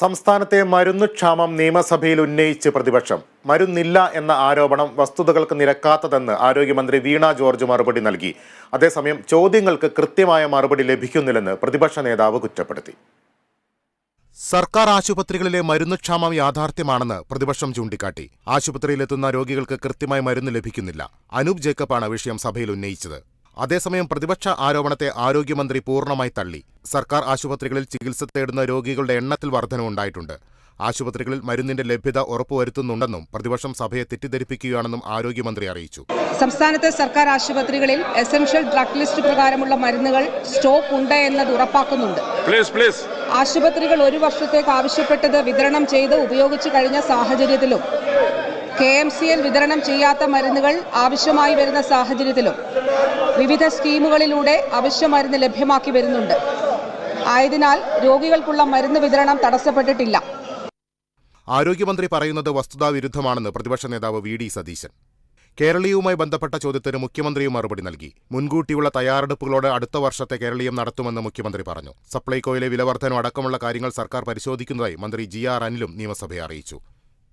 സംസ്ഥാനത്തെ മരുന്നുക്ഷാമം നിയമസഭയിൽ ഉന്നയിച്ച് പ്രതിപക്ഷം. മരുന്നില്ല എന്ന ആരോപണം വസ്തുതകൾക്ക് നിരക്കാത്തതെന്ന് ആരോഗ്യമന്ത്രി വീണ ജോർജ് മറുപടി നൽകി. അതേസമയം ചോദ്യങ്ങൾക്ക് കൃത്യമായ മറുപടി ലഭിക്കുന്നില്ലെന്ന് പ്രതിപക്ഷ നേതാവ് കുറ്റപ്പെടുത്തി. സർക്കാർ ആശുപത്രികളിലെ മരുന്നുക്ഷാമം യാഥാർത്ഥ്യമാണെന്ന് പ്രതിപക്ഷം ചൂണ്ടിക്കാട്ടി. ആശുപത്രിയിലെത്തുന്ന രോഗികൾക്ക് കൃത്യമായി മരുന്ന് ലഭിക്കുന്നില്ല. അനൂപ് ജേക്കബാണ് വിഷയം സഭയിൽ ഉന്നയിച്ചത്. അതേസമയം പ്രതിപക്ഷ ആരോപണത്തെ ആരോഗ്യമന്ത്രി പൂർണമായി തള്ളി. സർക്കാർ ആശുപത്രികളിൽ ചികിത്സ തേടുന്ന രോഗികളുടെ എണ്ണത്തിൽ വർധനവുണ്ടായിട്ടുണ്ട് ആശുപത്രികളിൽ മരുന്നിന്റെ ലഭ്യത ഉറപ്പുവരുത്തുന്നുണ്ടെന്നും പ്രതിപക്ഷം സഭയെ തെറ്റിദ്ധരിപ്പിക്കുകയാണെന്നും ആരോഗ്യമന്ത്രി അറിയിച്ചു. സംസ്ഥാനത്തെ സർക്കാർ ആശുപത്രികളിൽ എസൻഷ്യൽ ഡ്രഗ് ലിസ്റ്റ് പ്രകാരമുള്ള മരുന്നുകൾ സ്റ്റോക്ക് ഉണ്ട് എന്നത് ഉറപ്പാക്കുന്നുണ്ട്. ആശുപത്രികൾ ഒരു വർഷത്തേക്ക് ആവശ്യപ്പെട്ടത് വിതരണം ചെയ്ത് ഉപയോഗിച്ചു കഴിഞ്ഞ സാഹചര്യത്തിലും കെ എം സി എൽ വിതരണം ചെയ്യാത്ത മരുന്നുകൾ ആവശ്യമായി വരുന്ന സാഹചര്യത്തിലും വിവിധ സ്കീമുകളിലൂടെ അവശ്യ മരുന്ന് ലഭ്യമാക്കി വരുന്നുണ്ട്. ആയതിനാൽ രോഗികൾക്കുള്ള മരുന്ന് വിതരണം തടസ്സപ്പെട്ടിട്ടില്ല. ആരോഗ്യമന്ത്രി പറയുന്നത് വസ്തുതാവിരുദ്ധമാണെന്ന് പ്രതിപക്ഷ നേതാവ് വി ഡി സതീശൻ. കേരളീയവുമായി ബന്ധപ്പെട്ട ചോദ്യത്തിന് മുഖ്യമന്ത്രിയും മറുപടി നൽകി. മുൻകൂട്ടിയുള്ള തയ്യാറെടുപ്പുകളോടെ അടുത്ത വർഷത്തെ കേരളീയം നടത്തുമെന്ന് മുഖ്യമന്ത്രി പറഞ്ഞു. സപ്ലൈകോയിലെ വിലവർദ്ധനം അടക്കമുള്ള കാര്യങ്ങൾ സർക്കാർ പരിശോധിക്കുന്നതായി മന്ത്രി ജി ആർ അനിലും നിയമസഭയെ അറിയിച്ചു.